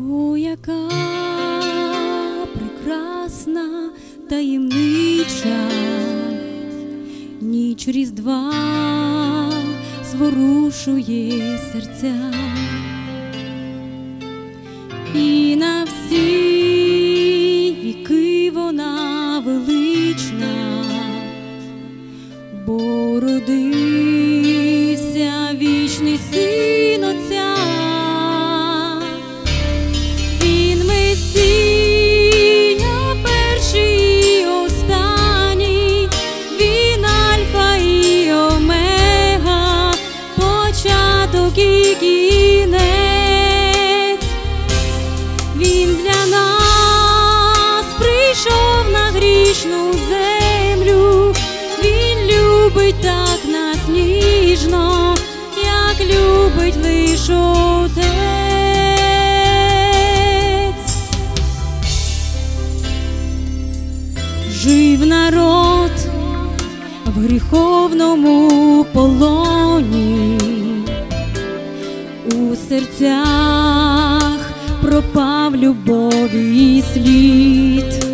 О, яка прекрасна таємнича ніч Різдва зворушує серця. І на всі віки вона велична, бо кінець. Він для нас прийшов на грішну землю, він любить так нас ніжно, як любить лиш отець. Жив народ в гріховному полоні, серцях пропав любові слід,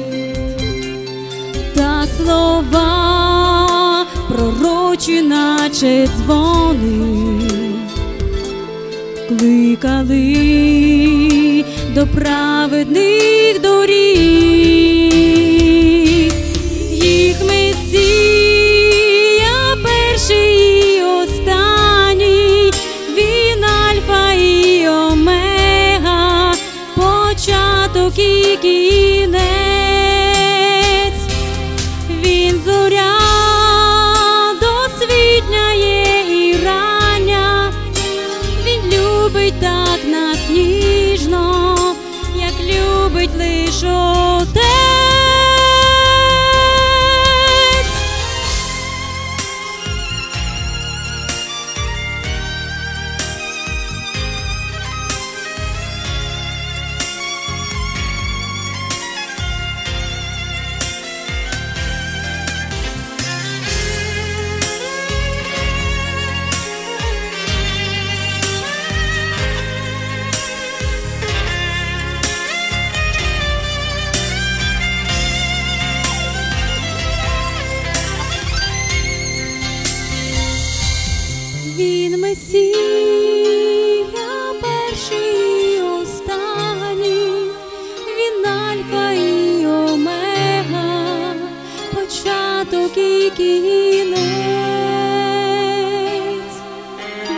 та слова пророчі, наче дзвони, кликали до праведних доріг, початок кінець, він зоря досвітняє і рання, він любить так нас ніжно, як любить лиш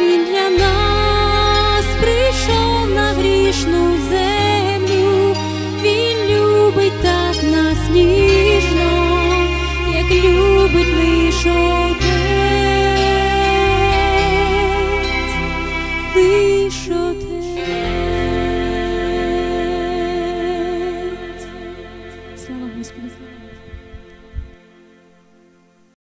Він для нас прийшов на грішну землю, він любить так нас як любить лиш.